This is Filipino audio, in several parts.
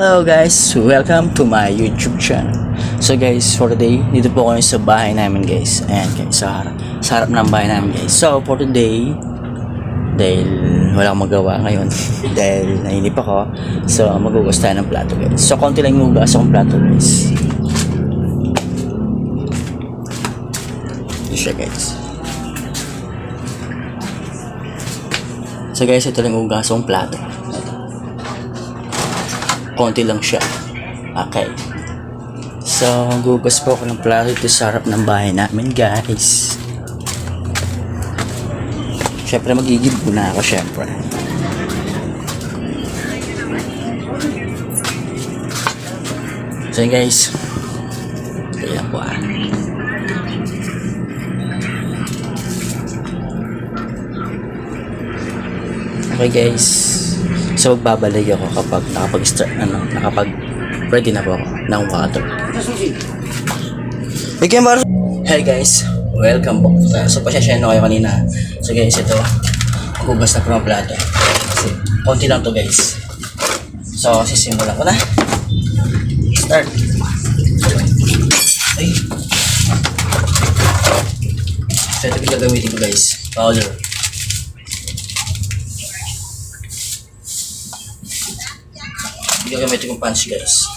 Hello guys, welcome to my YouTube channel. So guys, for today, dito po kami sa bahay namin guys. Ayan guys, sa harap, sa harap ng bahay namin guys. So for today, dahil wala akong magawa ngayon, dahil nainip ako, so magugas tayo ng plato guys. So konti lang yung hugas akong plato guys. Ito siya guys. So guys, ito lang yung hugas akong plato. Konti lang siya. Okay. So, gugas po ako ng plato dito sa harap ng bahay namin, guys. Siyempre, magigib muna ako, siyempre. So, guys. Ayan po ah. Okay, guys. So, babalik ako kapag nakapag-start, ano, nakapag ready na po ako ng water. Bigyan ba? Hey guys, welcome po. So, pasensya na kayo kanina. So guys, ito, magugas na po ng plato. Kasi, konti lang to guys. So, sisimulan ko na. Start. Ay. So, ito yung gagamitin ko guys. Powder. Gagamitin kong punch guys.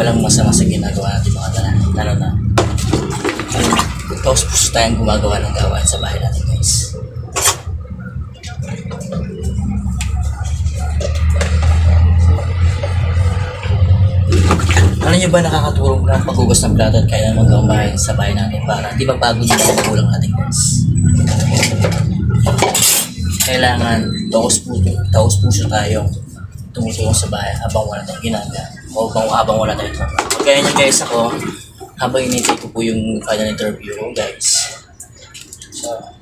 Walang masama sa ginagawa natin mga tanan. Lalo na, tapos puso tayong gumagawa ng gawain sa bahay natin guys. Alam nyo ba nakakatulong na paghugas ng plato at kaya naman gawain sa bahay natin para di ba bago yung mga kulang natin guys. Kailangan taos puso, taos puso tayong tumutulong sa bahay habang wala tayong ginagawa o habang, wala tayong trabaho. Kaya nyo guys ako, habang inintay ko po yung final interview ko guys. So,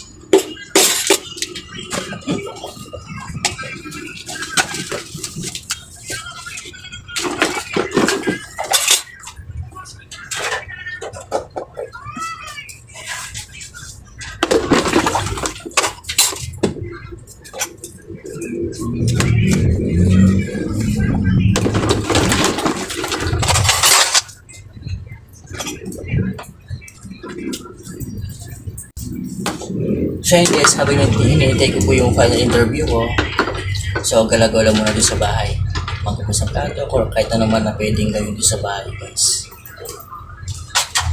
So yun guys, habang hinihintay ko po yung final interview ko, so galagala muna doon sa bahay. Magkapos ng plato or kahit na naman na pwedeng gawin doon sa bahay guys.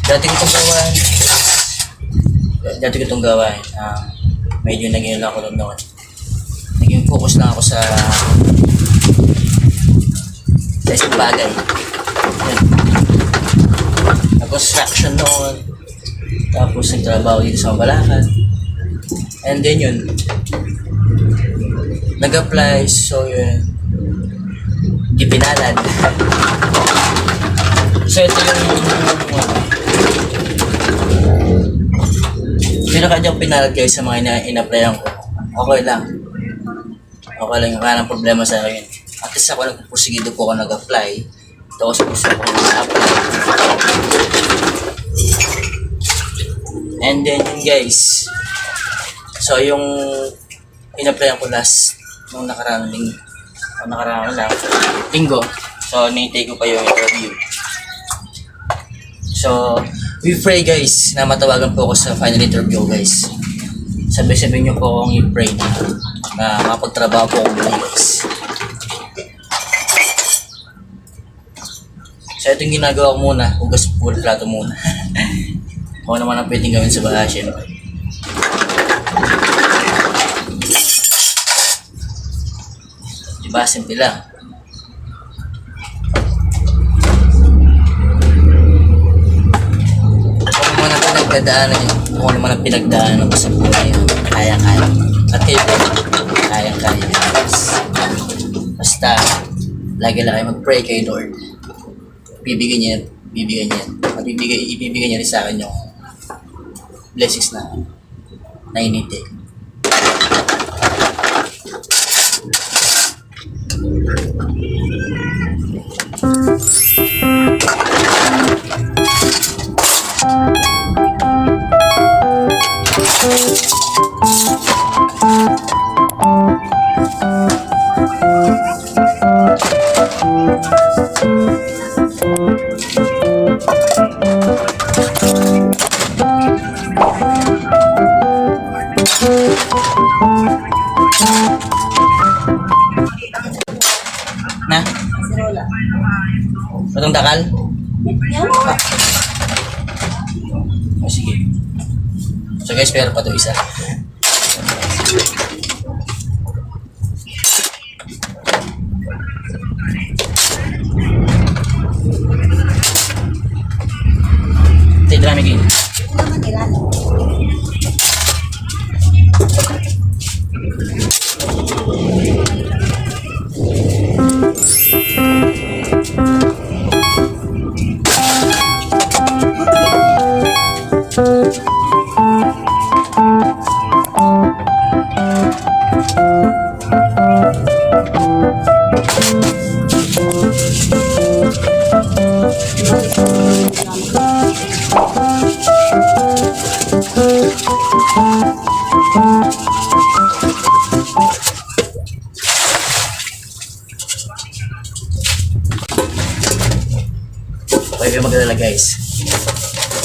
Dati ko itong gawain, dati ko itong gawain, ah, medyo naging lang ako noon. Naging focus lang ako sa sa isang bagay. Yun. Nag-construction noon, tapos nagtrabaho dito sa Mabalacan. And then yun, nag-apply, so yun, di pinalad. so ito yung, kahit yung pinalad guys sa mga ina- in-applyan ko, okay lang. Okay lang, wala nang problema sa akin. At least ako nagpupusigido po ako nag-apply. Tapos gusto ko nag-apply. And then yun guys. So yung in-applyan ko last nung nakaraan ling nung nakaraan lang linggo. So nintay ko pa yung interview. So we pray guys na matawagan po ako sa final interview guys. Sabi-sabi niyo po akong i-pray na, na mapagtrabaho po ako muli guys. So ito yung ginagawa ko muna, hugas po plato muna. Kung ano naman ang pwedeng gawin sa bahay, syempre. Diba, simple lang. Kung ano man ang pinagdadaanan niyo, kung ano man ang pinagdaanan ko sa buhay, kaya-kaya. At kayo po, kaya-kaya. Basta, lagi lang kayo mag-pray kay Lord. Bibigyan niya, bibigyan niya. At bibigyan, ibibigyan niya rin sa akin yung blessings na na inintay O sige. So guys, pero pa to isa. Okay kayo magdala guys.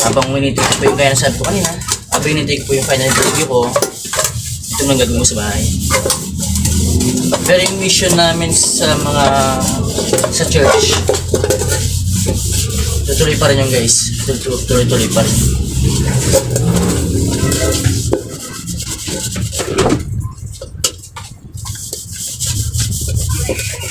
Habang minintay ko po yung kaya nasabi ko kanina, habang minintay ko po yung final interview ko, ito lang gagawin mo sa bahay. Pero yung mission namin sa mga sa church, tutuloy pa rin yung guys. Tutu- Tuloy-tuloy pa rin. So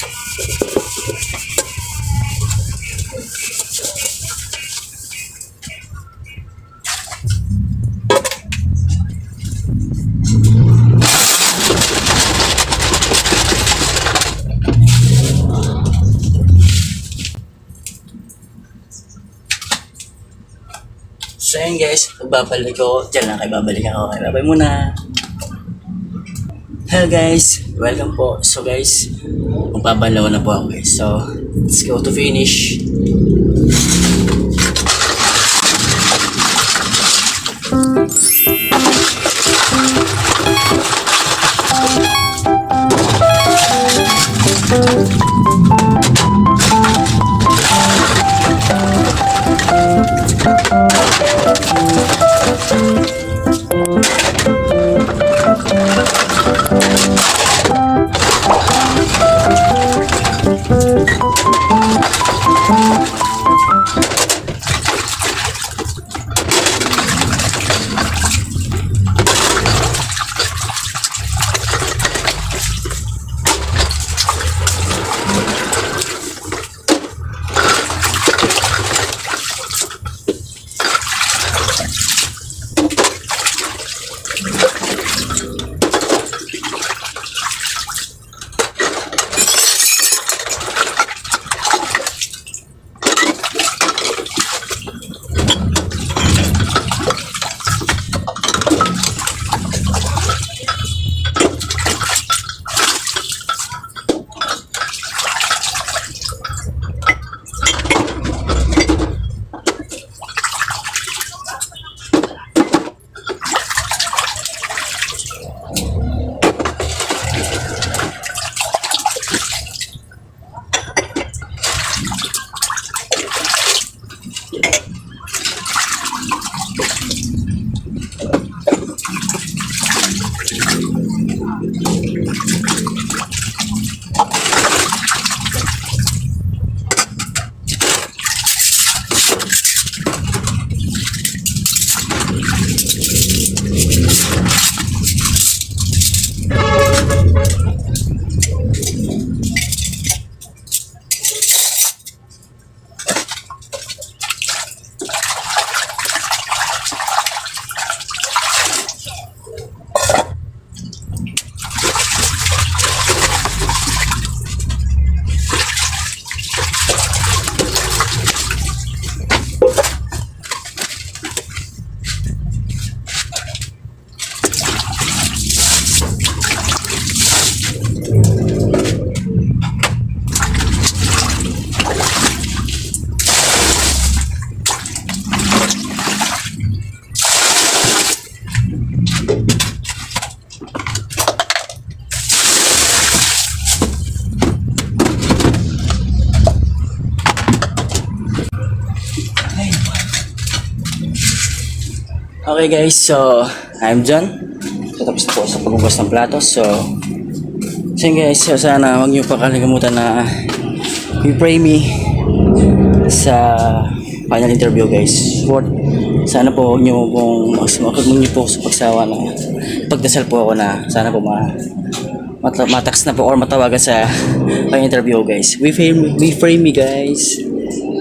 guys, magbabalik ako. Diyan lang kayo babalik ako. Babay muna. Hello guys, welcome po. So guys, magbabalaw na po ako guys. So, let's go to finish. Okay guys, so I'm John. Tapos po sa pagbugas ng plato. So, so guys, so, sana huwag niyo pa kalimutan na i-pray me sa final interview guys. For, sana po huwag niyo pong huwag niyo po sa pagsawa na pagdasal po ako na sana po ma mata matax na po or matawagan sa final interview guys. We frame, we frame me guys.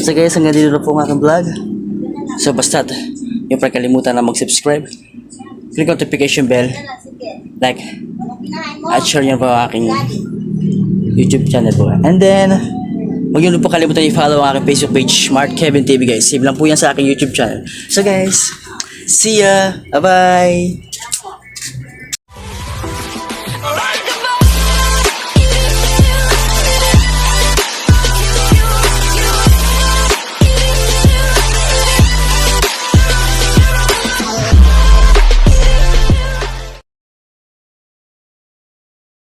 So guys, hanggang dito na po ang aking vlog. So basta, yung pa kalimutan na mag-subscribe. Click notification bell. Like, at share nyo po aking YouTube channel po. And then, huwag nyo po kalimutan i-follow ang aking Facebook page, Smart Kevin TV guys. Save lang po yan sa aking YouTube channel. So guys, see ya! Bye-bye!